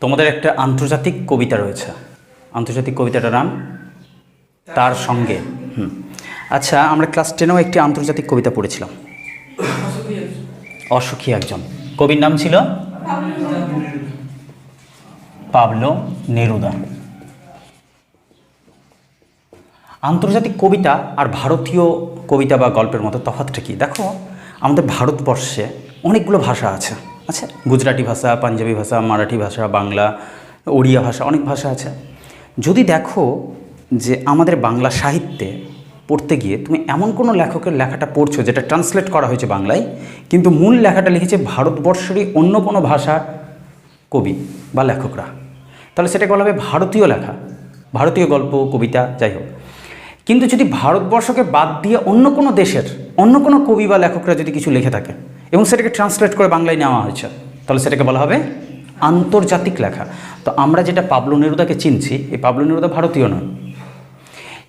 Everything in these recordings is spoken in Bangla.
তোমাদের একটা আন্তর্জাতিক কবিতা রয়েছে। আন্তর্জাতিক কবিতাটার নাম তার সঙ্গে। হুম। আচ্ছা আমরা ক্লাস টেনেও একটি আন্তর্জাতিক কবিতা পড়েছিলাম। অসুখী একজন। কবির নাম ছিল? Pablo Neruda. আন্তর্জাতিক কবিতা আর ভারতীয় কবিতা বা গল্পের মতো তফাৎটা কি? দেখো, আমাদের ভারতবর্ষে অনেকগুলো ভাষা আছে। আচ্ছা গুজরাটি ভাষা, পাঞ্জাবি ভাষা, মারাঠি ভাষা, বাংলা, ওড়িয়া ভাষা, অনেক ভাষা আছে। যদি দেখো যে আমাদের বাংলা সাহিত্যে পড়তে গিয়ে তুমি এমন কোনো লেখকের লেখাটা পড়ছো যেটা ট্রান্সলেট করা হয়েছে বাংলায়, কিন্তু মূল লেখাটা লিখেছে ভারতবর্ষেরই অন্য কোনো ভাষার কবি বা লেখকরা। তাহলে সেটাকে বলা হবে ভারতীয় লেখা, ভারতীয় গল্প, কবিতা, যাই হোক। কিন্তু যদি ভারতবর্ষকে বাদ দিয়ে অন্য কোনো দেশের, অন্য কোনো কবি বা লেখকরা যদি কিছু লিখে থাকে এবং সেটাকে ট্রান্সলেট করে বাংলায় নেওয়া হয়েছে। তাহলে সেটাকে বলা হবে আন্তর্জাতিক লেখা। তো আমরা যেটা পাবলো নেরুদাকে চিনছি, এই পাবলো নেরুদা ভারতীয় নয়।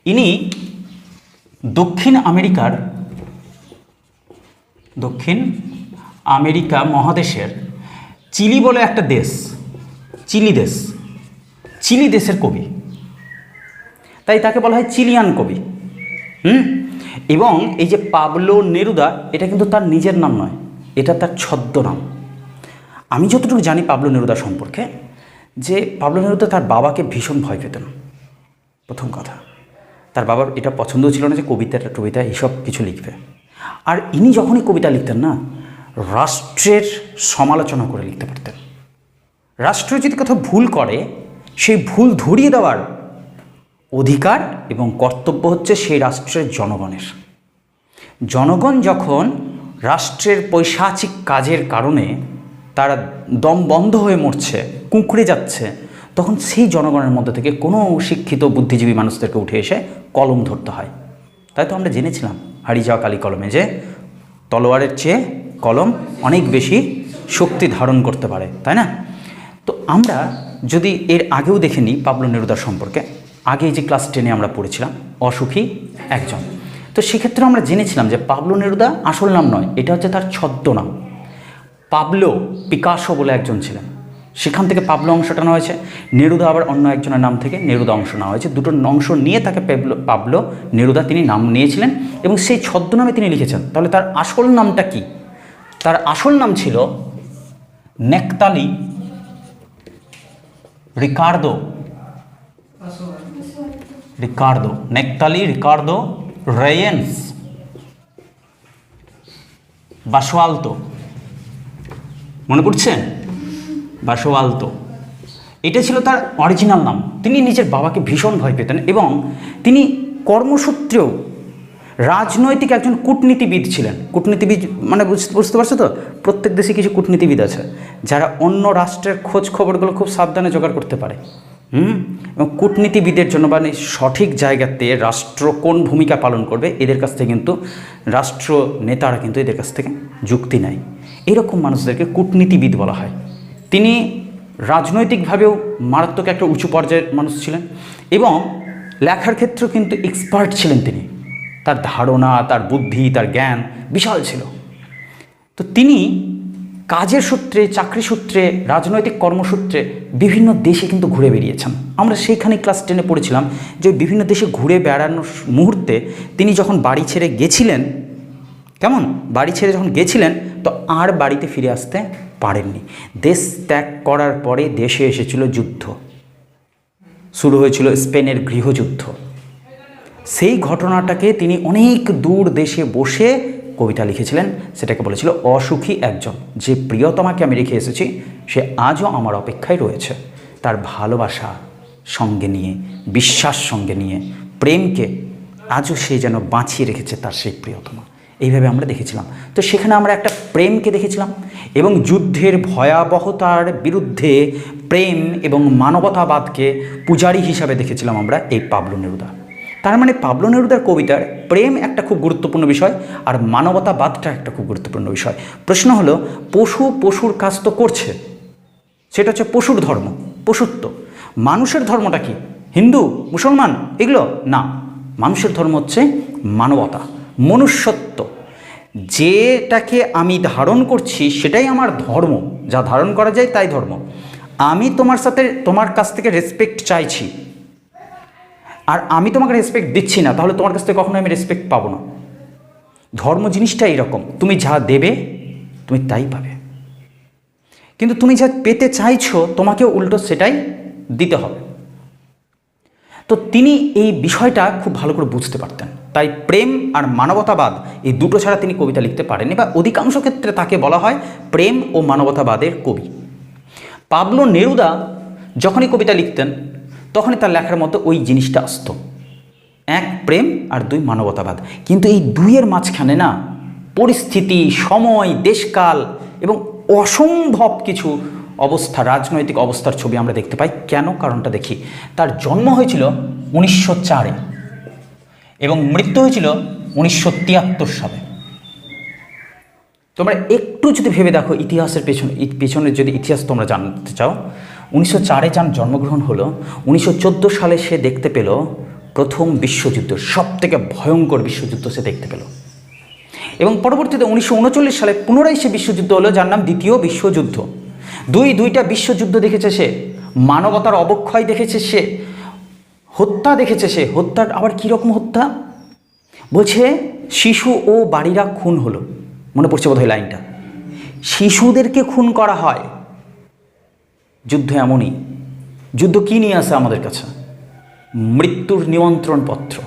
ইনি দক্ষিণ আমেরিকার, দক্ষিণ আমেরিকা মহাদেশের চিলি বলে একটা দেশ, চিলি দেশ, চিলি দেশের কবি। তাই তাকে বলা হয় চিলিয়ান কবি। হুম? এবং এই যে পাবলো নেরুদা, এটা কিন্তু তার নিজের নাম নয়। এটা তার ছদ্মনাম। আমি যতটুকু জানি পাবলো নেরুদা সম্পর্কে, যে পাবলো নেরুদা তার বাবাকে ভীষণ ভয় পেতেন। প্রথম কথা, তার বাবার এটা পছন্দ ছিল না যে কবিতাটা টবিতা এইসব কিছু লিখবে। আর ইনি যখনই কবিতা লিখতেন না, রাষ্ট্রের সমালোচনা করে লিখতে পারতেন। রাষ্ট্র যদি কোথাও ভুল করে, সেই ভুল ধরিয়ে দেওয়ার অধিকার এবং কর্তব্য হচ্ছে সেই রাষ্ট্রের জনগণের। জনগণ যখন রাষ্ট্রের পৈশাচিক কাজের কারণে তারা দম বন্ধ হয়ে মরছে, কুঁকড়ে যাচ্ছে। তখন সেই জনগণের মধ্যে থেকে কোনো শিক্ষিত, বুদ্ধিজীবী মানুষদেরকে উঠে এসে কলম ধরতে হয়। তাই তো আমরা জেনেছিলাম হারিয়ে যাওয়া কালী কলমে যে তলোয়ারের চেয়ে কলম অনেক বেশি শক্তি ধারণ করতে পারে, তাই না? তো আমরা যদি এর আগেও দেখে নিই পাবলো নেরুদার সম্পর্কে, আগে যে ক্লাস টেনে আমরা পড়েছিলাম, অসুখী একজন। তো সেক্ষেত্রে আমরা জেনেছিলাম যে পাবলো নেরুদা আসল নাম নয়, এটা হচ্ছে তার ছদ্মনাম। পাবলো পিকাসো বলে একজন ছিলেন। সেখান থেকে পাবলো অংশটা নেওয়া হয়েছে, নেরুদা আবার অন্য একজনের নাম থেকে নেরুদা অংশ নেওয়া হয়েছে। দুটো অংশ নিয়ে তাকে পেবলো, পাবলো নেরুদা তিনি নাম নিয়েছিলেন এবং সেই ছদ্মনামে তিনি লিখেছেন। তাহলে তার আসল নামটা কি? তার আসল নাম ছিল Neftali Ricardo. Ricardo, Neftali Ricardo Reyes Basoalto মনে পড়ছে? বাসোয়ালতো এটা ছিল তার অরিজিনাল নাম। তিনি নিজের বাবাকে ভীষণ ভয় পেতেন এবং তিনি কর্মসূত্রেও রাজনৈতিক একজন কূটনীতিবিদ ছিলেন। কূটনীতিবিদ মানে বুঝতে বুঝতে পারছ তো? প্রত্যেক দেশে কিছু কূটনীতিবিদ আছে, যারা অন্য রাষ্ট্রের খোঁজ খবরগুলো খুব সাবধানে জোগাড় করতে পারে। হুম? এবং কূটনীতিবিদের জন্য মানে সঠিক জায়গাতে রাষ্ট্র কোন ভূমিকা পালন করবে, এদের কাছ থেকে কিন্তু রাষ্ট্র নেতারা কিন্তু এদের কাছ থেকে যুক্তি নেয়। এরকম মানুষদেরকে কূটনীতিবিদ বলা হয়। তিনি রাজনৈতিকভাবেও মারাত্মক একটা উঁচু পর্যায়ের মানুষ ছিলেন এবং লেখার ক্ষেত্রেও কিন্তু এক্সপার্ট ছিলেন তিনি। তার ধারণা, তার বুদ্ধি, তার জ্ঞান বিশাল ছিল। তো তিনি কাজের সূত্রে, চাকরি সূত্রে, রাজনৈতিক কর্মসূত্রে বিভিন্ন দেশে কিন্তু ঘুরে বেরিয়েছেন আমরা সেইখানে ক্লাস টেনে পড়েছিলাম যে বিভিন্ন দেশে ঘুরে বেড়ানোর মুহূর্তে তিনি যখন বাড়ি ছেড়ে গেছিলেন, কেমন? বাড়ি ছেড়ে যখন গেছিলেন, তো আর বাড়িতে ফিরে আসতে পারেননি। দেশ ত্যাগ করার পরে দেশে এসেছিল যুদ্ধ। শুরু হয়েছিল স্পেনের গৃহযুদ্ধ। সেই ঘটনাটাকে তিনি অনেক দূর দেশে বসে কবিতা লিখেছিলেন, সেটাকে বলেছিল অসুখী একজন। যে প্রিয়তমাকে আমি রেখে এসেছি, সে আজও আমার অপেক্ষায় রয়েছে। তার ভালোবাসা সঙ্গে নিয়ে, বিশ্বাস সঙ্গে নিয়ে, প্রেমকে আজও সে যেন বাঁচিয়ে রেখেছে তার সেই প্রিয়তমা। এইভাবে আমরা দেখেছিলাম। তো সেখানে আমরা একটা প্রেমকে দেখেছিলাম এবং যুদ্ধের ভয়াবহতার বিরুদ্ধে প্রেম এবং মানবতাবাদকে পূজারী হিসাবে দেখেছিলাম আমরা এই পাবলো নেরুদা। তার মানে পাবলো নেরুদার কবিতার প্রেম একটা খুব গুরুত্বপূর্ণ বিষয় আর মানবতাবাদটা একটা খুব গুরুত্বপূর্ণ বিষয়। প্রশ্ন হলো, পশু পশুর কাজ তো করছে। সেটা হচ্ছে পশুর ধর্ম, পশুত্ব। মানুষের ধর্মটা কি? হিন্দু, মুসলমান, এগুলো? না। মানুষের ধর্ম হচ্ছে মানবতা, মনুষ্যত্ব। যেটাকে আমি ধারণ করছি সেটাই আমার ধর্ম। যা ধারণ করা যায় তাই ধর্ম। আমি তোমার সাথে, তোমার কাছ থেকে রেসপেক্ট চাইছি। আর আমি তোমাকে রেসপেক্ট দিচ্ছি না, তাহলে তোমার কাছ থেকে কখনো আমি রেসপেক্ট পাবো না। ধর্ম জিনিসটা এইরকম, তুমি যা দেবে, তুমি তাই পাবে। কিন্তু তুমি যা পেতে চাইছো তোমাকে উল্টো সেটাই দিতে হবে। তো তিনি এই বিষয়টা খুব ভালো করে বুঝতে পারতেন। তাই প্রেম আর মানবতাবাদ, এই দুটো ছাড়া তিনি কবিতা লিখতে পারেননি বা অধিকাংশ ক্ষেত্রে তাকে বলা হয় প্রেম ও মানবতাবাদের কবি। পাবলো নেরুদা যখনই কবিতা লিখতেন তখনই তার লেখার মতো ওই জিনিসটা আসতো। এক প্রেম আর দুই মানবতাবাদ। কিন্তু এই দুইয়ের মাঝখানে না পরিস্থিতি, সময়, দেশকাল এবং অসম্ভব কিছু অবস্থা, রাজনৈতিক অবস্থার ছবি আমরা দেখতে পাই। কেন? কারণটা দেখি। তার জন্ম হয়েছিল উনিশশো চারে এবং মৃত্যু হয়েছিল উনিশশো তিয়াত্তর সালে। তোমরা একটু যদি ভেবে দেখো ইতিহাসের পেছনে, পেছনের যদি ইতিহাস তোমরা জানতে চাও উনিশশো চারে যান জন্মগ্রহণ হলো, উনিশশো চোদ্দ সালে সে দেখতে পেল প্রথম বিশ্বযুদ্ধ সব থেকে ভয়ঙ্কর বিশ্বযুদ্ধ সে দেখতে পেল। এবং পরবর্তীতে উনিশশো উনচল্লিশ সালে পুনরায় সে বিশ্বযুদ্ধ হলো, যার নাম দ্বিতীয় বিশ্বযুদ্ধ। দুই, দুইটা বিশ্বযুদ্ধ দেখেছে সে, মানবতার অবক্ষয় দেখেছে সে, হত্যা দেখেছে সে, হত্যার আবার কীরকম হত্যা? বলছে, শিশু ও বাড়িরা খুন হলো, মনে পড়ছে বোধহয় লাইনটা। শিশুদেরকে খুন করা হয় যুদ্ধ এমনই। যুদ্ধ কী নিয়ে আসে আমাদের কাছে? মৃত্যুর নিমন্ত্রণ পত্র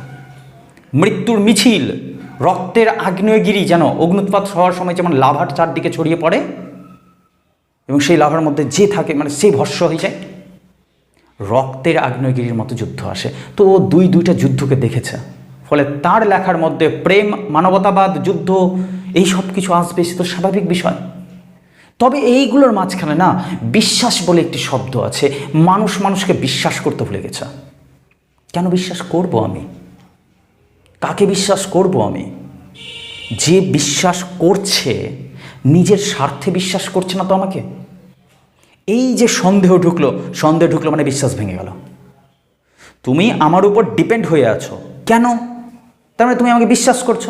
মৃত্যুর মিছিল। রক্তের আগ্নেয়গিরি যেন অগ্নুৎপাত হওয়ার সময় যেমন লাভার চারদিকে ছড়িয়ে পড়ে, এবং সেই লাভার মধ্যে যে থাকে মানে সেই ভস্য হয়ে যায়। রক্তের আগ্নেয়গিরির মতো যুদ্ধ আসে। তো ও দুই দুইটা যুদ্ধকে দেখেছে। ফলে তার লেখার মধ্যে প্রেম, মানবতাবাদ, যুদ্ধ, এই সব কিছু আসবে সে তো স্বাভাবিক বিষয়। তবে এইগুলোর মাঝখানে না বিশ্বাস বলে একটি শব্দ আছে। মানুষ মানুষকে বিশ্বাস করতে ভুলে গেছে। কেন বিশ্বাস করব আমি? কাকে বিশ্বাস করব আমি? যে বিশ্বাস করছে, নিজের স্বার্থে বিশ্বাস করছে না তো আমাকে? এই যে সন্দেহ ঢুকলো সন্দেহ ঢুকলো মানে বিশ্বাস ভেঙে গেল। তুমি আমার উপর ডিপেন্ড হয়ে আছো। কেন? তার মানে তুমি আমাকে বিশ্বাস করছ।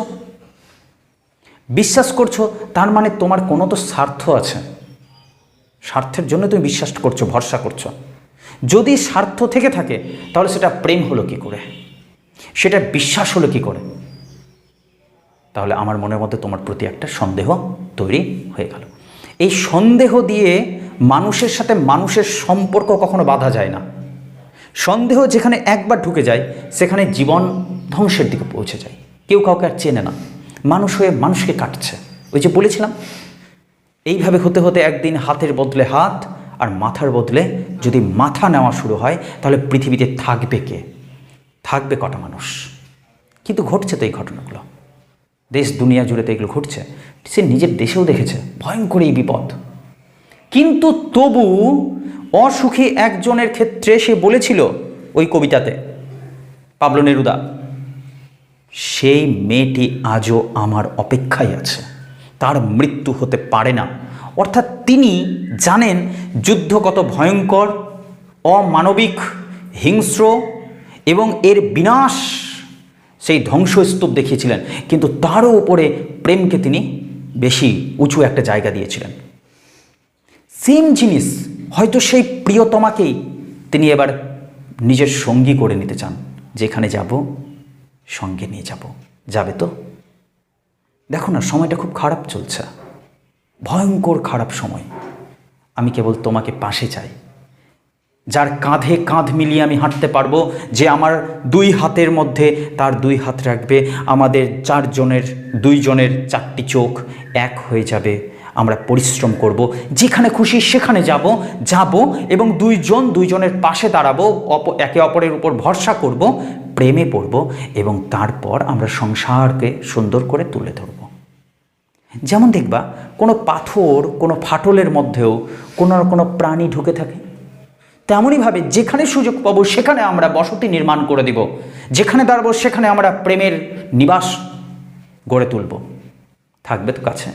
বিশ্বাস করছ? তার মানে তোমার কোনো তো স্বার্থ আছে। স্বার্থের জন্য তুমি বিশ্বাস করছ, ভরসা করছ। যদি স্বার্থ থেকে থাকে, তাহলে সেটা প্রেম হলো কি করে? সেটা বিশ্বাস হলো কি করে? তাহলে আমার মনের মধ্যে তোমার প্রতি একটা সন্দেহ তৈরি হয়ে গেল। এই সন্দেহ দিয়ে মানুষের সাথে মানুষের সম্পর্ক কখনো বাধা যায় না। সন্দেহ যেখানে একবার ঢুকে যায়, সেখানে জীবন ধ্বংসের দিকে পৌঁছে যায়। কেউ কাউকে আর চেনে না। মানুষ হয়ে মানুষকে কাটছে। ওই যে বলেছিলাম, এইভাবে হতে হতে একদিন হাতের বদলে হাত আর মাথার বদলে যদি মাথা নেওয়া শুরু হয়, তাহলে পৃথিবীতে থাকবে কে? থাকবে কটা মানুষ? কিন্তু ঘটছে তো এই ঘটনাগুলো। দেশ দুনিয়া জুড়ে তো এগুলো ঘটছে। সে নিজের দেশেও দেখেছে, ভয়ঙ্কর এই বিপদ। কিন্তু তবু অসুখী একজনের ক্ষেত্রে সে বলেছিল ওই কবিতাতে, পাবলো নেরুদা সেই মেয়েটি আজও আমার অপেক্ষায় আছে। তার মৃত্যু হতে পারে না। অর্থাৎ তিনি জানেন যুদ্ধ কত ভয়ঙ্কর, অমানবিক, হিংস্র এবং এর বিনাশ সেই ধ্বংসস্তূপ দেখিয়েছিলেন। কিন্তু তারও উপরে প্রেমকে তিনি বেশি উঁচু একটা জায়গা দিয়েছিলেন। সেম জিনিস হয়তো সেই প্রিয়তমাকেই তিনি এবার নিজের সঙ্গী করে নিতে চান। যেখানে যাব সঙ্গে নিয়ে যাব। যাবে তো? দেখো না, সময়টা খুব খারাপ চলছে। ভয়ঙ্কর খারাপ সময়। আমি কেবল তোমাকে পাশে চাই। যার কাঁধে কাঁধ মিলিয়ে আমি হাঁটতে পারব, যে আমার দুই হাতের মধ্যে তার দুই হাত রাখবে, আমাদের চারজনের, দুইজনের চারটি চোখ এক হয়ে যাবে। আমরা পরিশ্রম করব। যেখানে খুশি সেখানে যাব যাব এবং দুইজন দুইজনের পাশে দাঁড়াবো, অপ, একে অপরের উপর ভরসা করব প্রেমে পড়ব এবং তারপর আমরা সংসারকে সুন্দর করে তুলে ধরব। যেমন দেখবা, কোনো পাথর, কোনো ফাটলের মধ্যেও কোনো না কোনো প্রাণী ঢুকে থাকে। তেমনইভাবে যেখানে সুযোগ পাবো, সেখানে আমরা বসতি নির্মাণ করে দিব। যেখানে দাঁড়াবো, সেখানে আমরা প্রেমের নিবাস গড়ে তুলব। থাকবে তো কাছে,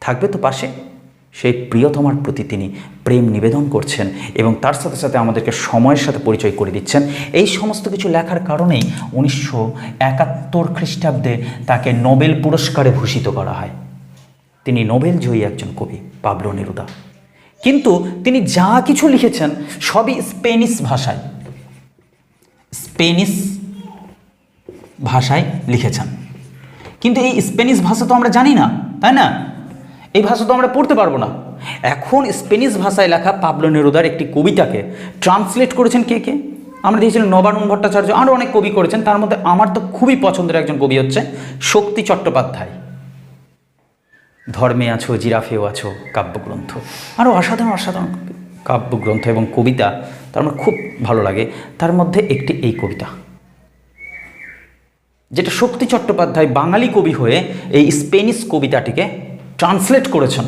থাকবে তো পাশে। সেই প্রিয়তমার প্রতি তিনি প্রেম নিবেদন করছেন এবং তার সাথে সাথে আমাদেরকে সময়ের সাথে পরিচয় করে দিচ্ছেন। এই সমস্ত কিছু লেখার কারণেই উনিশশো একাত্তর খ্রিস্টাব্দে তাকে নোবেল পুরস্কারে ভূষিত করা হয়। তিনি নোবেল জয়ী একজন কবি, পাবলো নেরুদা। কিন্তু তিনি যা কিছু লিখেছেন সবই স্পেনিশ ভাষায়। স্পেনিশ ভাষায় লিখেছেন। কিন্তু এই স্পেনিশ ভাষা তো আমরা জানি না, তাই না? এই ভাষা তো আমরা পড়তে পারব না। এখন স্পেনিশ ভাষায় লেখা পাবলো নেরুদার একটি কবিতাকে ট্রান্সলেট করেছেন কে কে? আমরা দিয়েছিলাম নবারুণ ভট্টাচার্য আরও অনেক কবি করেছেন, তার মধ্যে আমার তো খুবই পছন্দের একজন কবি হচ্ছে শক্তি চট্টোপাধ্যায়। ধর্মে আছো, জিরাফেও আছো, কাব্যগ্রন্থ। আরও অসাধারণ অসাধারণ কাব্যগ্রন্থ এবং কবিতা, তার আমার খুব ভালো লাগে। তার মধ্যে একটি এই কবিতা। যেটা শক্তি চট্টোপাধ্যায় বাঙালি কবি হয়ে এই স্পেনিশ কবিতাটিকে ট্রান্সলেট করেছেন।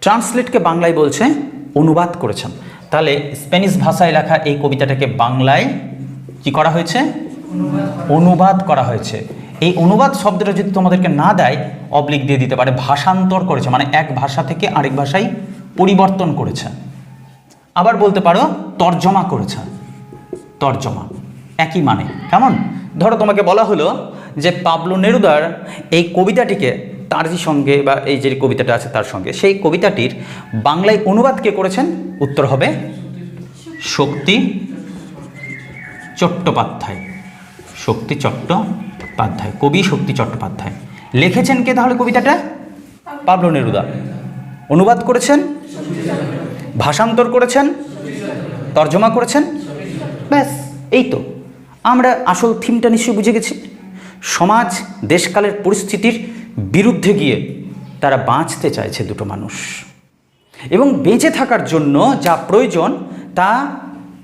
ট্রান্সলেটকে বাংলায় বলছে অনুবাদ করেছেন। তাহলে স্প্যানিশ ভাষায় লেখা এই কবিতাটাকে বাংলায় কি করা হয়েছে? অনুবাদ করা হয়েছে। এই অনুবাদ শব্দটা যদি তোমাদেরকে না দেয় অবলিক দিয়ে দিতে পারে, ভাষান্তর করেছে মানে এক ভাষা থেকে আরেক ভাষায় পরিবর্তন করেছে। আবার বলতে পারো, তর্জমা করেছে। তর্জমা, একই মানে। কেমন? ধরো তোমাকে বলা হলো যে পাবলো নেরুদার এই কবিতাটিকে তার যে সঙ্গে বা এই যে কবিতাটা আছে তার সঙ্গে, সেই কবিতাটির বাংলায় অনুবাদ কে করেছেন? উত্তর হবে শক্তি চট্টোপাধ্যায়। শক্তি চট্টোপাধ্যায়, কবি শক্তি চট্টোপাধ্যায়। লিখেছেন কে তাহলে কবিতাটা? Pablo Neruda. অনুবাদ করেছেন? ভাষান্তর করেছেন? তর্জমা করেছেন? ব্যাস, এই তো। আমরা আসল থিমটা নিশ্চয়ই বুঝে গেছি। সমাজ, দেশকালের পরিস্থিতির বিরুদ্ধে গিয়ে তারা বাঁচতে চাইছে দুটো মানুষ। এবং বেঁচে থাকার জন্য যা প্রয়োজন তা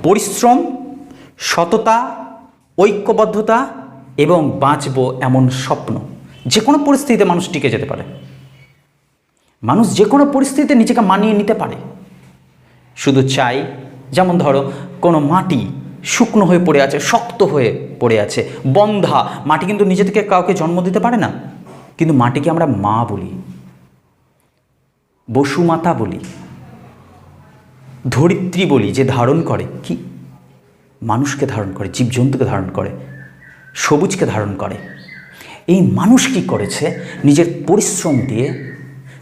পরিশ্রম, সততা, ঐক্যবদ্ধতা এবং বাঁচবো এমন স্বপ্ন। যে কোনো পরিস্থিতিতে মানুষ টিকে যেতে পারে। মানুষ যে কোনো পরিস্থিতিতে নিজেকে মানিয়ে নিতে পারে। শুধু চাই, যেমন ধরো, কোনো মাটি শুকনো হয়ে পড়ে আছে, শক্ত হয়ে পড়ে আছে, বন্ধা। মাটি কিন্তু নিজে থেকে কাউকে জন্ম দিতে পারে না। কিন্তু মাটিকে আমরা মা বলি, বসুমাতা বলি, ধরিত্রী বলি যে ধারণ করে। কি? মানুষকে ধারণ করে, জীবজন্তুকে ধারণ করে, সবুজকে ধারণ করে। এই মানুষ কি করেছে? নিজের পরিশ্রম দিয়ে,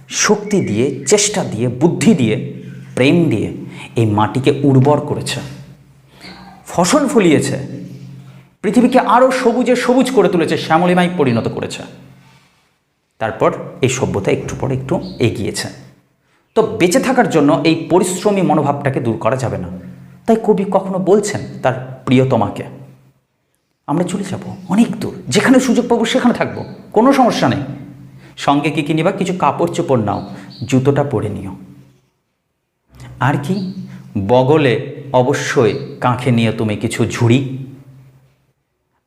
শক্তি দিয়ে, চেষ্টা দিয়ে, বুদ্ধি দিয়ে, প্রেম দিয়ে এই মাটিকে উর্বর করেছে। ফসল ফলিয়েছে। পৃথিবীকে আরও সবুজে সবুজ করে তুলেছে, শ্যামলিমায় পরিণত করেছে। তারপর এই সভ্যতা একটু পর একটু এগিয়েছে। তো বেঁচে থাকার জন্য এই পরিশ্রমী মনোভাবটাকে দূর করা যাবে না। তাই কবি কখনো বলছেন তার প্রিয়তমাকে, আমরা চলে যাব অনেক দূর, যেখানে সুযোগ পাবো সেখানে থাকব, কোনো সমস্যা নেই। সঙ্গে কী কী নিবা কিছু কাপড় চোপড় নাও, জুতোটা পরে নিও। আর কি, বগলে অবশ্যই কাঁখে নিয়ে তুমি কিছু ঝুড়ি।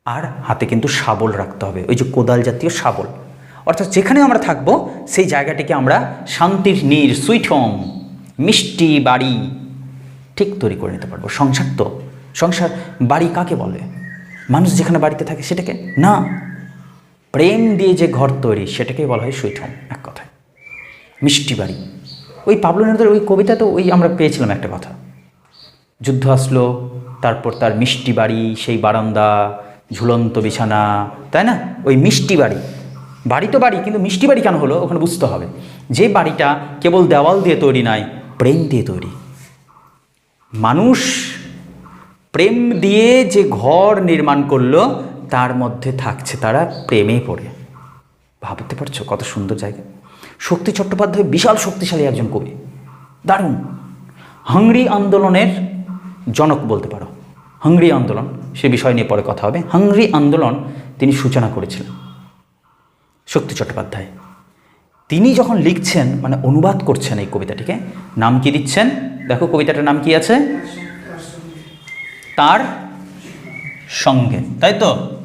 আর হাতে কিন্তু শাবল রাখতে হবে, ওই যে কোদাল জাতীয় শাবল। অর্থাৎ যেখানে আমরা থাকব, সেই জায়গাটিকে আমরা শান্তির নীর, সুইট হোম, মিষ্টি বাড়ি, ঠিক তৈরি করে নিতে পারব। সংসার তো, সংসার বাড়ি কাকে বলে? মানুষ যেখানে বাড়িতে থাকে সেটাকে? না, প্রেম দিয়ে যে ঘর তৈরি সেটাকেই বলা হয় সুইট হোম, এক কথায়। মিষ্টি বাড়ি। ওই পাবলো নেরুদার ওই কবিতা তো ওই আমরা পেয়েছিলাম একটা কথা। যুদ্ধ আসলো, তারপর তার মিষ্টি বাড়ি, সেই বারান্দা, ঝুলন্ত বিছানা, তাই না? ওই মিষ্টি বাড়ি। বাড়ি তো বাড়ি, কিন্তু মিষ্টি বাড়ি কেন হলো? ওখানে বুঝতে হবে। যে বাড়িটা কেবল দেওয়াল দিয়ে তৈরি নয়, প্রেম দিয়ে তৈরি। মানুষ প্রেম দিয়ে যে ঘর নির্মাণ করল, তার মধ্যে থাকছে তারা প্রেমে পড়ে। ভাবতে পারছ কত সুন্দর জায়গা? শক্তি চট্টোপাধ্যায় বিশাল শক্তিশালী একজন কবি। দারুণ। হাংরি আন্দোলনের জনক বলতে পারো। হাংরি আন্দোলন, সে বিষয় নিয়ে পরে কথা হবে। হাংরি আন্দোলন তিনি সূচনা করেছিলেন। শক্তি চট্টোপাধ্যায়। তিনি যখন লিখছেন মানে অনুবাদ করছেন এই কবিতাটিকে, নাম কি দিচ্ছেন? দেখো কবিতাটার নাম কি আছে? তার সঙ্গে। তাই তো?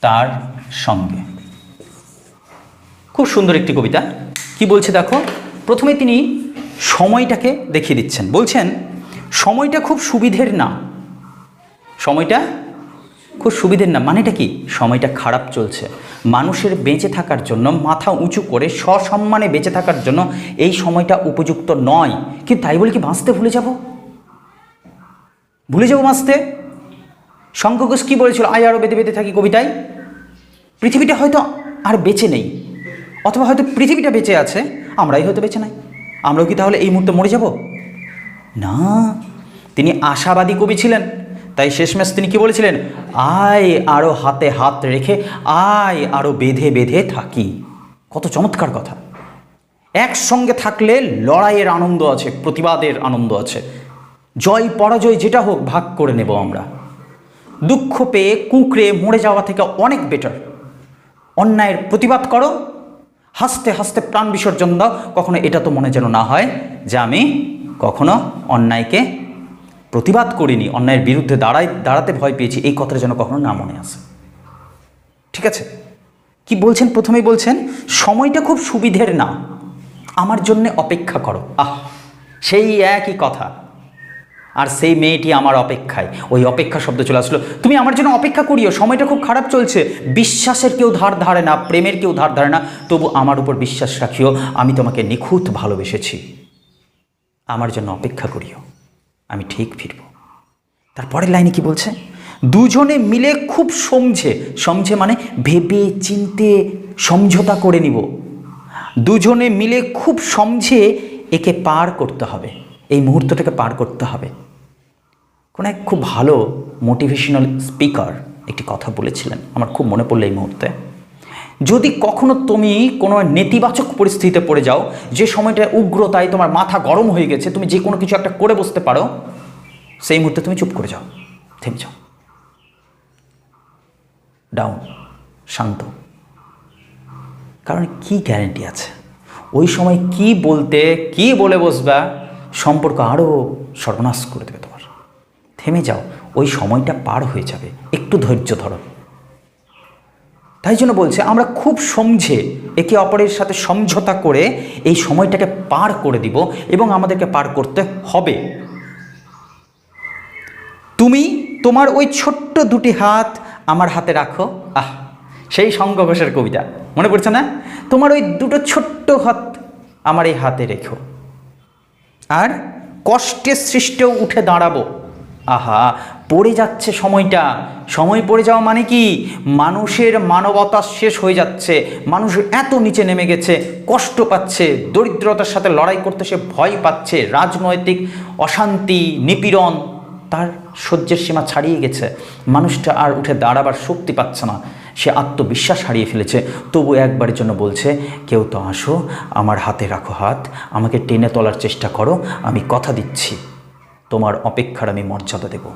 তার সঙ্গে। খুব সুন্দর একটি কবিতা। কি বলছে দেখো? প্রথমে তিনি সময়টাকে দেখিয়ে দিচ্ছেন। বলছেন, সময়টা খুব সুবিধের না। সময়টা খুব সুবিধের না। মানেটা কি? সময়টা খারাপ চলছে। মানুষের বেঁচে থাকার জন্য, মাথা উঁচু করে সসম্মানে বেঁচে থাকার জন্য এই সময়টা উপযুক্ত নয়। কিন্তু তাই বলে কি বাঁচতে ভুলে যাব? ভুলে যাব বাঁচতে? শঙ্কঘোষ কী বলেছিল? আয় আরও বেঁধে বেঁধে থাকি কবিতায়। পৃথিবীটা হয়তো আর বেঁচে নেই, অথবা হয়তো পৃথিবীটা বেঁচে আছে, আমরাই হয়তো বেঁচে নাই। আমরাও কি তাহলে এই মুহূর্তে মরে যাব? না। তিনি আশাবাদী কবি ছিলেন। তাই শেষমেশ তিনি কি বলেছিলেন? আয় আরও হাতে হাত রেখে, আয় আরও বেঁধে বেঁধে থাকি। কত চমৎকার কথা। একসঙ্গে থাকলে লড়াইয়ের আনন্দ আছে, প্রতিবাদের আনন্দ আছে। জয় পরাজয় যেটা হোক ভাগ করে নেব আমরা। দুঃখ পেয়ে কুঁকড়ে মরে যাওয়া থেকে অনেক বেটার অন্যায়ের প্রতিবাদ করো। হাসতে হাসতে প্রাণ বিসর্জন দাও। কখনো এটা তো মনে যেন না হয় যে আমি কখনো অন্যায়কে প্রতিবাদ করিনি, অন্যায়ের বিরুদ্ধে দাঁড়াই, দাঁড়াতে ভয় পেয়েছি, এই কথাটা যেন কখনো না মনে আসে। ঠিক আছে? কি বলছেন? প্রথমেই বলছেন, সময়টা খুব সুবিধের না। আমার জন্য অপেক্ষা করো। আহ, সেই একই কথা। আর সেই মেয়েটি আমার অপেক্ষায়। ওই অপেক্ষা শব্দ চলে আসলো, তুমি আমার জন্য অপেক্ষা করিও, সময়টা খুব খারাপ চলছে। বিশ্বাসের কেউ ধার ধারে না, প্রেমের কেউ ধার ধারে না। তবু আমার উপর বিশ্বাস রাখিও, আমি তোমাকে নিখুঁত ভালোবেসেছি। আমার জন্য অপেক্ষা করিও। আমি ঠিক ফিরব। তারপরের লাইনে কি বলছে? দুজনে মিলে খুব সমঝে সমঝে মানে ভেবে, চিনতে, সমঝোতা করে নিব। দুজনে মিলে খুব সমঝে একে পার করতে হবে। এই মুহূর্তটাকে পার করতে হবে। কোনো এক খুব ভালো মোটিভেশনাল স্পিকার একটি কথা বলেছিলেন। আমার খুব মনে পড়ল এই মুহূর্তে। যদি কখনো তুমি কোনো নেতিবাচক পরিস্থিতিতে পড়ে যাও, যে সময়টা উগ্রতায় তোমার মাথা গরম হয়ে গেছে, তুমি যে কোনো কিছু একটা করে বসতে পারো, সেই মুহূর্তে তুমি চুপ করে যাও, থেমে যাও। ডাউন, শান্ত। কারণ কি গ্যারেন্টি আছে? ওই সময় কি বলতে, কি বলে বসবা, সম্পর্ক আরও সর্বনাশ করে দেবে তোমার। থেমে যাও, ওই সময়টা পার হয়ে যাবে। একটু ধৈর্য ধরো। তাই জন্য বলছে, আমরা খুব সমঝে একে অপরের সাথে সমঝোতা করে এই সময়টাকে পার করে দিব এবং আমাদেরকে পার করতে হবে। তুমি তোমার ওই ছোট্ট দুটি হাত আমার হাতে রাখো। আহ, সেই সঙ্গ ঘোষের কবিতা। মনে পড়ছে না? তোমার ওই দুটো ছোট্ট হাত আমার এই হাতে রেখো। আর কষ্টে সৃষ্টেও উঠে দাঁড়াবো। আহা পড়ে যাচ্ছে সময়টা। সময় পড়ে যাওয়া মানে কি? মানুষের মানবতা শেষ হয়ে যাচ্ছে। মানুষ এত নিচে নেমে গেছে, কষ্ট পাচ্ছে, দরিদ্রতার সাথে লড়াই করতে সে ভয় পাচ্ছে, রাজনৈতিক অশান্তি, নিপীড়ন, তার সহ্যের সীমা ছাড়িয়ে গেছে। মানুষটা আর উঠে দাঁড়াবার শক্তি পাচ্ছে না। সে আত্মবিশ্বাস হারিয়ে ফেলেছে। তবু একবারের জন্য বলছে, কেউ তো আসো, আমার হাতে রাখো হাত, আমাকে টেনে তোলার চেষ্টা করো, আমি কথা দিচ্ছি। তোমার অপেক্ষার আমি মর্যাদা দেব।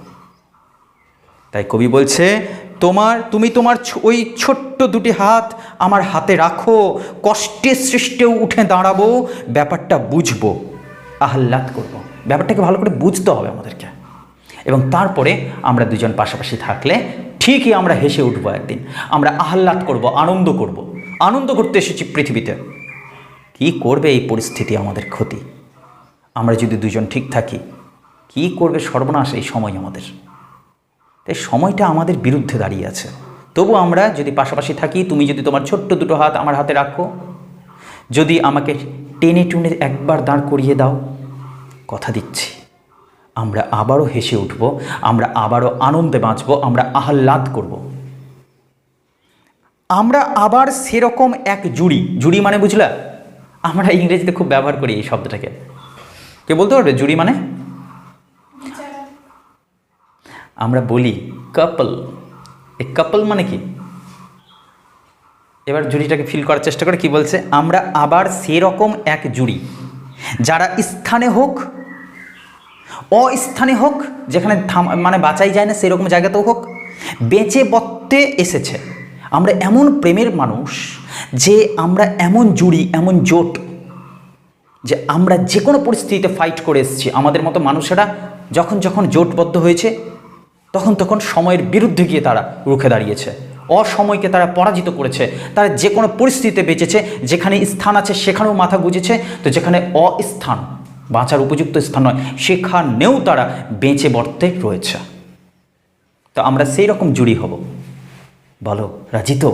তাই কবি বলছে, তোমার, তুমি তোমার ওই ছোট্ট দুটি হাত আমার হাতে রাখো, কষ্টে সৃষ্টেও উঠে দাঁড়াবো, ব্যাপারটা বুঝব, আহ্লাদ করব। ব্যাপারটাকে ভালো করে বুঝতে হবে আমাদেরকে। এবং তারপরে আমরা দুজন পাশাপাশি থাকলে ঠিকই আমরা হেসে উঠবো একদিন। আমরা আহ্লাদ করব, আনন্দ করব। আনন্দ করতে এসেছি পৃথিবীতে। কি করবে এই পরিস্থিতি আমাদের ক্ষতি? আমরা যদি দুজন ঠিক থাকি, কি করবে সর্বনাশ এই সময় আমাদের? তাই সময়টা আমাদের বিরুদ্ধে দাঁড়িয়ে আছে। তবু আমরা যদি পাশাপাশি থাকি, তুমি যদি তোমার ছোট্ট দুটো হাত আমার হাতে রাখো, যদি আমাকে টেনে টুনে একবার দাঁড় করিয়ে দাও, কথা দিচ্ছি, আমরা আবারও হেসে উঠব, আমরা আবারও আনন্দে বাঁচব, আমরা আহ্লাদ করব। আমরা আবার সেরকম এক জুড়ি জুড়ি মানে বুঝলা? আমরা ইংরেজিতে খুব ব্যবহার করি এই শব্দটাকে। কে বলতে পারবে? জুড়ি মানে? আমরা বলি কাপল এই কাপল মানে কি? এবার জুড়িটাকে ফিল করার চেষ্টা করে কি বলছে? আমরা আবার সেরকম এক জুড়ি। যারা স্থানে হোক, অস্থানে হোক, যেখানে থাম মানে বাঁচাই যায় না, সেরকম জায়গাতেও হোক, বেঁচে বত্তে এসেছে। আমরা এমন প্রেমের মানুষ যে আমরা এমন জুড়ি, এমন জোট যে আমরা যে কোনো পরিস্থিতিতে ফাইট করে এসেছি। আমাদের মতো মানুষেরা যখন যখন জোটবদ্ধ হয়েছে তখন তখন সময়ের বিরুদ্ধে গিয়ে তারা রুখে দাঁড়িয়েছে। অসময়কে তারা পরাজিত করেছে। তারা যে কোনো পরিস্থিতিতে বেঁচেছে, যেখানে স্থান আছে সেখানেও মাথা গুজেছে। তো যেখানে অস্থান, বাঁচার উপযুক্ত স্থান নয়, সেখানেও তারা বেঁচে বর্তে রয়েছে। তো আমরা সেই রকম জুড়ি হব। বলো, রাজি তো?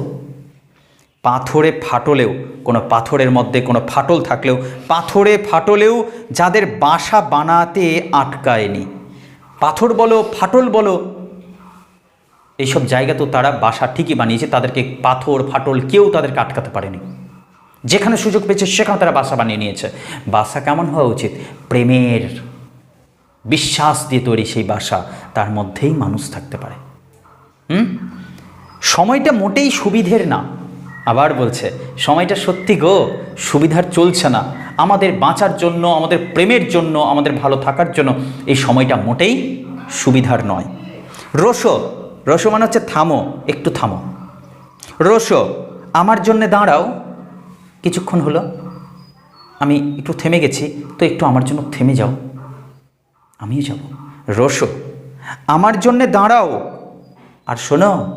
পাথরে ফাটলেও, কোনো পাথরের মধ্যে কোনো ফাটল থাকলেও, পাথরে ফাটলেও যাদের বাসা বানাতে আটকায়নি পাথর বলো, ফাটল বলো, এইসব জায়গা তো তারা বাসা ঠিকই বানিয়েছে, তাদেরকে পাথর, ফাটল কেউ তাদেরকে আটকাতে পারেনি। যেখানে সুযোগ পেয়েছে, সেখানে তারা বাসা বানিয়ে নিয়েছে। বাসা কেমন হওয়া উচিত? প্রেমের বিশ্বাস দিয়ে তৈরি সেই বাসা, তার মধ্যেই মানুষ থাকতে পারে। হুম? সময়টা মোটেই সুবিধের না। আবার বলছে, সময়টা সত্যি গো, সুবিধার চলছে না। আমাদের বাঁচার জন্য, আমাদের প্রেমের জন্য, আমাদের ভালো থাকার জন্য এই সময়টা মোটেই সুবিধার নয়। রসো রসো মানে হচ্ছে থামো, একটু থামো। রসো আমার জন্যে দাঁড়াও। কিছুক্ষণ হলো, আমি একটু থেমে গেছি, তো একটু আমার জন্য থেমে যাও। আমিও যাব। রসো আমার জন্যে দাঁড়াও। আর শোনো,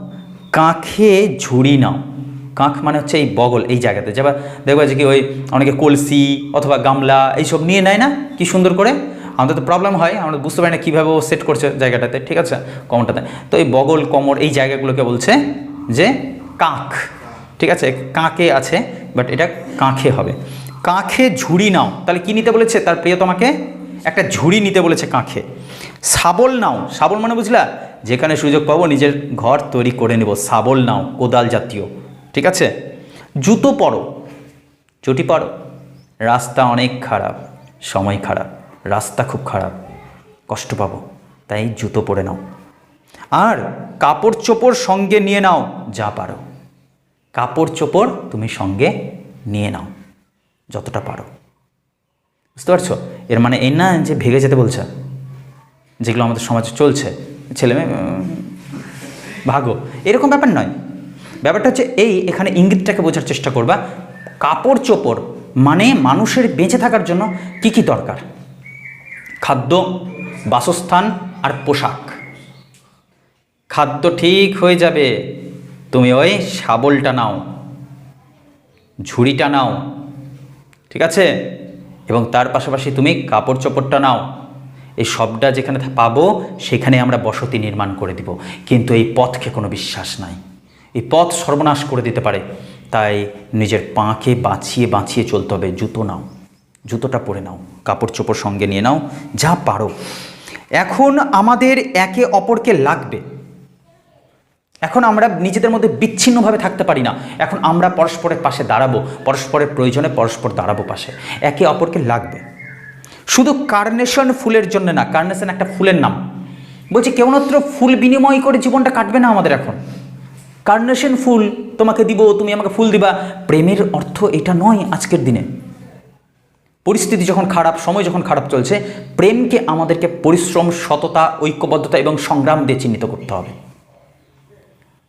কাঁখে ঝুড়ি নাও। কাঁখ মানে হচ্ছে এই বগল এই জায়গাতে। যাবা দেখবা যে কি ওই অনেকে কলসি অথবা গামলা এইসব নিয়ে নেয় না? কি সুন্দর করে? আমাদের তো প্রবলেম হয়, আমরা বুঝতে পারি না কীভাবে ও সেট করছে জায়গাটাতে, ঠিক আছে? কমরটাতে। তো এই বগল, কমর এই জায়গাগুলোকে বলছে যে কাঁখ, ঠিক আছে? কাঁকে আছে বাট এটা কাঁখে হবে। কাঁখে ঝুড়ি নাও, তাহলে কি নিতে বলেছে? তার প্রিয় তোমাকে একটা ঝুড়ি নিতে বলেছে কাঁখে। শাবল নাও শাবল মানে বুঝলা? যেখানে সুযোগ পাবো নিজের ঘর তৈরি করে নেব শাবল নাও, কোদাল জাতীয়। ঠিক আছে? জুতো পরো। চটি পরো। রাস্তা অনেক খারাপ, সময় খারাপ, রাস্তা খুব খারাপ, কষ্ট পাবো, তাই জুতো পরে নাও। আর কাপড় চোপড় সঙ্গে নিয়ে নাও, যা পারো। কাপড় চোপড় তুমি সঙ্গে নিয়ে নাও, যতটা পারো। বুঝতে পারছ? এর মানে এই না যে ভেগে যেতে বলছে, যেগুলো আমাদের সমাজে চলছে, ছেলে মেয়ে ভাগো। এরকম ব্যাপার নয়। ব্যাপারটা হচ্ছে এই এখানে ইঙ্গিতটাকে বোঝার চেষ্টা করবা, কাপড় চোপড় মানে মানুষের বেঁচে থাকার জন্য কি কি দরকার? খাদ্য, বাসস্থান আর পোশাক। খাদ্য ঠিক হয়ে যাবে, তুমি ওই শাবলটা নাও, ঝুড়িটা নাও, ঠিক আছে? এবং তার পাশাপাশি তুমি কাপড় চোপড়টা নাও। এই সবটা যেখানে পাবো, সেখানে আমরা বসতি নির্মাণ করে দিব। কিন্তু এই পথকে কোনো বিশ্বাস নাই। এই পথ সর্বনাশ করে দিতে পারে। তাই নিজের পাকে বাঁচিয়ে বাঁচিয়ে চলতে হবে। জুতো নাও, জুতোটা পরে নাও কাপড় চোপড় সঙ্গে নিয়ে নাও, যা পারো। এখন আমাদের একে অপরকে লাগবে। এখন আমরা নিজেদের মধ্যে বিচ্ছিন্নভাবে থাকতে পারি না। এখন আমরা পরস্পরের পাশে দাঁড়াবো, পরস্পরের প্রয়োজনে পরস্পর দাঁড়াবো পাশে। একে অপরকে লাগবে। শুধু কার্নেশন ফুলের জন্য না, কার্নেশন একটা ফুলের নাম। বলছি, কেবলমাত্র ফুল বিনিময় করে জীবনটা কাটবে না আমাদের এখন। কার্নেশন ফুল তোমাকে দিব, তুমি আমাকে ফুল দিবা। প্রেমের অর্থ এটা নয় আজকের দিনে। পরিস্থিতি যখন খারাপ, সময় যখন খারাপ চলছে, প্রেমকে আমাদেরকে পরিশ্রম, সততা, ঐক্যবদ্ধতা এবং সংগ্রাম দিয়ে চিহ্নিত করতে হবে।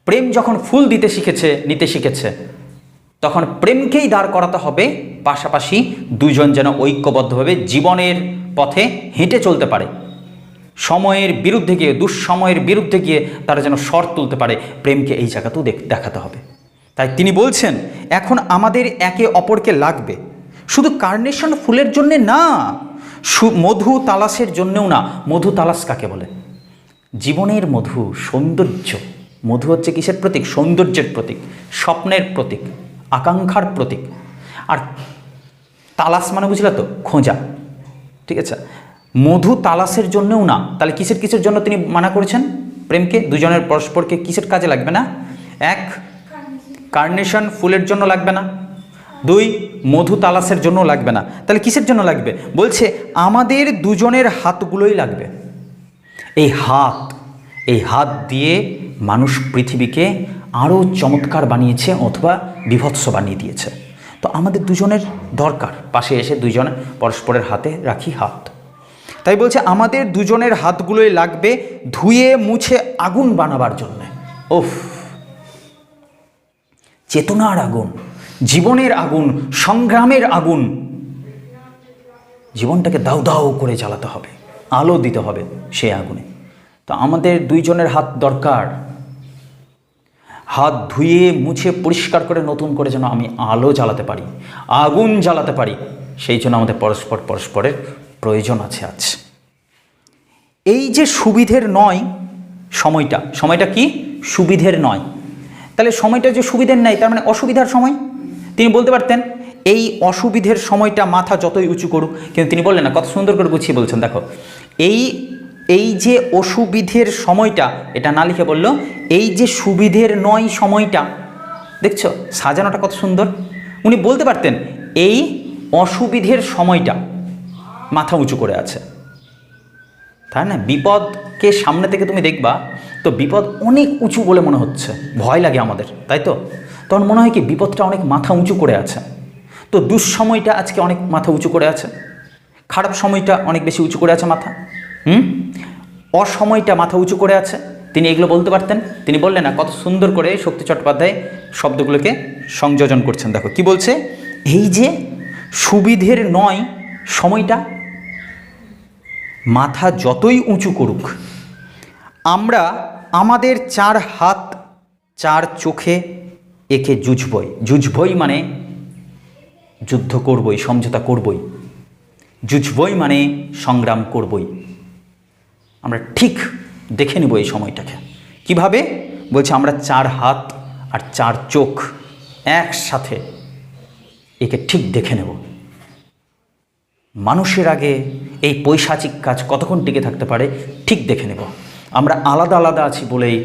প্রেম যখন ফুল দিতে শিখেছে, নিতে শিখেছে, তখন প্রেমকেই দাঁড় করাতে হবে। পাশাপাশি দুজন যেন ঐক্যবদ্ধভাবে জীবনের পথে হেঁটে চলতে পারে। সময়ের বিরুদ্ধে গিয়ে, দুঃসময়ের বিরুদ্ধে গিয়ে তারা যেন স্বর তুলতে পারে, প্রেমকে এই জায়গাতেও দেখ- দেখাতে হবে। তাই তিনি বলছেন, এখন আমাদের একে অপরকে লাগবে। শুধু কার্নেশন ফুলের জন্যে না মধু তালাশের জন্যেও না, মধু তালাশ কাকে বলে? জীবনের মধু, সৌন্দর্য। মধু হচ্ছে কিসের প্রতীক? সৌন্দর্যের প্রতীক, স্বপ্নের প্রতীক, আকাঙ্ক্ষার প্রতীক। আর তালাশ মানে বুঝলে তো, খোঁজা। ঠিক আছে? মধু তালাশের জন্যও না। তাহলে কিসের কিসের জন্য তিনি মানা করেছেন? প্রেমকে? দুজনের পরস্পরকে কিসের কাজে লাগবে না? এক, কার্নেশন ফুলের জন্য লাগবে না। দুই, মধু তালাশের জন্য লাগবে না। তাহলে কিসের জন্য লাগবে? বলছে, আমাদের দুজনের হাতগুলোই লাগবে। এই হাত এই হাত দিয়ে মানুষ পৃথিবীকে আরও চমৎকার বানিয়েছে অথবা বিভৎস বানিয়ে দিয়েছে। তো আমাদের দুজনের দরকার। পাশে এসে দুজন পরস্পরের হাতে রাখি হাত। তাই বলছে, আমাদের দুজনের হাতগুলোই লাগবে ধুয়ে মুছে আগুন বানাবার জন্যে। ওফ চেতনার আগুন, জীবনের আগুন, সংগ্রামের আগুন। জীবনটাকে দাউ দাউ করে জ্বালাতে হবে, আলো দিতে হবে সেই আগুনে। তো আমাদের দুইজনের হাত দরকার। হাত ধুয়ে মুছে পরিষ্কার করে নতুন করে যেন আমি আলো জ্বালাতে পারি, আগুন জ্বালাতে পারি, সেই জন্য আমাদের পরস্পর পরস্পরের প্রয়োজন আছে আজ। এই যে সুবিধের নয় সময়টা সময়টা কি? সুবিধের নয়। তাহলে সময়টা যে সুবিধের নেই, তার মানে অসুবিধার সময়? তিনি বলতে পারতেন, এই অসুবিধের সময়টা মাথা যতই উঁচু করুক, কিন্তু তিনি বললেন না, কত সুন্দর করে গুছিয়ে বলছেন, দেখো। এই এই যে অসুবিধের সময়টা, এটা না লিখে বলল, এই যে সুবিধের নয় সময়টা, দেখছ, সাজানোটা কত সুন্দর। উনি বলতে পারতেন, এই অসুবিধের সময়টা মাথা উঁচু করে আছে। তাই না? বিপদকে সামনে থেকে তুমি দেখবা, তো বিপদ অনেক উঁচু বলে মনে হচ্ছে। ভয় লাগে আমাদের, তাই তো? তখন মনে হয় কি বিপদটা অনেক মাথা উঁচু করে আছে। তো দুঃসময়টা আজকে অনেক মাথা উঁচু করে আছে। খারাপ সময়টা অনেক বেশি উঁচু করে আছে মাথা। হুম? অসময়টা মাথা উঁচু করে আছে। তিনি এগুলো বলতে পারতেন। তিনি বললেন, না, কত সুন্দর করে শক্তি চট্টোপাধ্যায় শব্দগুলোকে সংযোজন করছেন। দেখো, কি বলছে? এই যে সুবিধের নয়, সময়টা মাথা যতই উঁচু করুক, আমরা আমাদের চার হাত চার চোখে একে জুঝবই জুঝবই মানে যুদ্ধ করবই, সমঝোতা করবই। জুঝবই মানে সংগ্রাম করবই। আমরা ঠিক দেখে নেব এই সময়টাকে। কীভাবে? বলছে আমরা চার হাত আর চার চোখ একসাথে একে ঠিক দেখে নেব। মানুষের আগে এই পৈশাচিক কাজ কতক্ষণ টিকে থাকতে পারে ঠিক দেখে নেব। আমরা আলাদা আলাদা আছি বলেই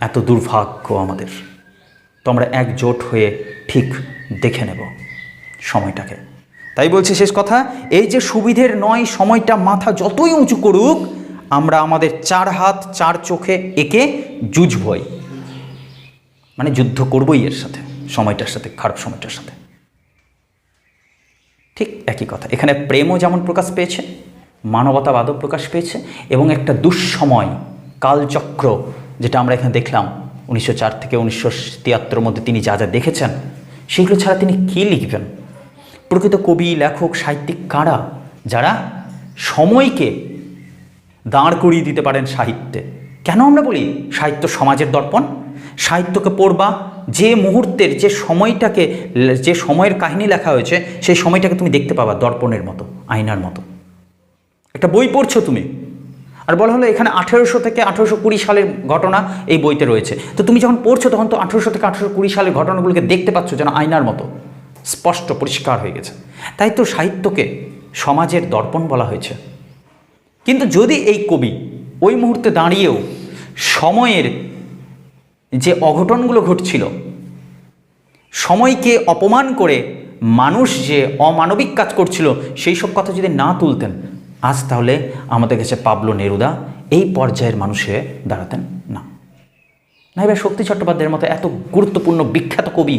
এত দুর্ভাগ্য আমাদের। তো আমরা একজোট হয়ে ঠিক দেখে নেব সময়টাকে। তাই বলছি শেষ কথা, এই যে সুবিধের নয় সময়টা মাথা যতই উঁচু করুক, আমরা আমাদের চার হাত, চার চোখে একে জুঝবই মানে যুদ্ধ করবই এর সাথে, সময়টার সাথে, খারাপ সময়টার সাথে। ঠিক একই কথা। এখানে প্রেমও যেমন প্রকাশ পেয়েছে মানবতাবাদও প্রকাশ পেয়েছে এবং একটা দুঃসময় কালচক্র যেটা আমরা এখানে দেখলাম উনিশশো চার থেকে উনিশশো তিয়াত্তরের মধ্যে তিনি যা যা দেখেছেন, সেগুলো ছাড়া তিনি কী লিখবেন? প্রকৃত কবি, লেখক, সাহিত্যিক কারা যারা সময়কে দাঁড় করিয়ে দিতে পারেন সাহিত্যে? কেন আমরা বলি সাহিত্য সমাজের দর্পণ? সাহিত্যকে পড়বা, যে মুহূর্তের, যে সময়টাকে, যে সময়ের কাহিনী লেখা হয়েছে, সেই সময়টাকে তুমি দেখতে পাবা দর্পণের মতো, আয়নার মতো। একটা বই পড়ছো তুমি? আর বলা হলো এখানে আঠেরোশো থেকে আঠেরোশো কুড়ি সালের ঘটনা এই বইতে রয়েছে। তো তুমি যখন পড়ছো তখন তো আঠেরোশো থেকে আঠেরোশো কুড়ি সালের ঘটনাগুলোকে দেখতে পাচ্ছ যেন আয়নার মতো। স্পষ্ট, পরিষ্কার হয়ে গেছে। তাই তো সাহিত্যকে সমাজের দর্পণ বলা হয়েছে। কিন্তু যদি এই কবি ওই মুহূর্তে দাঁড়িয়েও সময়ের যে অঘটনগুলো ঘটছিল, সময়কে অপমান করে মানুষ যে অমানবিক কাজ করছিল, সেই সব কথা যদি না তুলতেন আজ তাহলে আমাদের কাছে পাবলো নেরুদা, এই পর্যায়ের মানুষে দাঁড়াতেন না। না এবার শক্তি চট্টোপাধ্যায়ের মতো এত গুরুত্বপূর্ণ বিখ্যাত কবি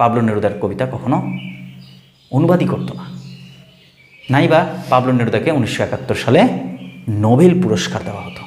পাবলো নেরুদার কবিতা কখনো অনুবাদই করতো না। নাইবা পাবলো নেরুদাকে উনিশশো একাত্তর সালে নোবেল পুরস্কার দেওয়া হতো।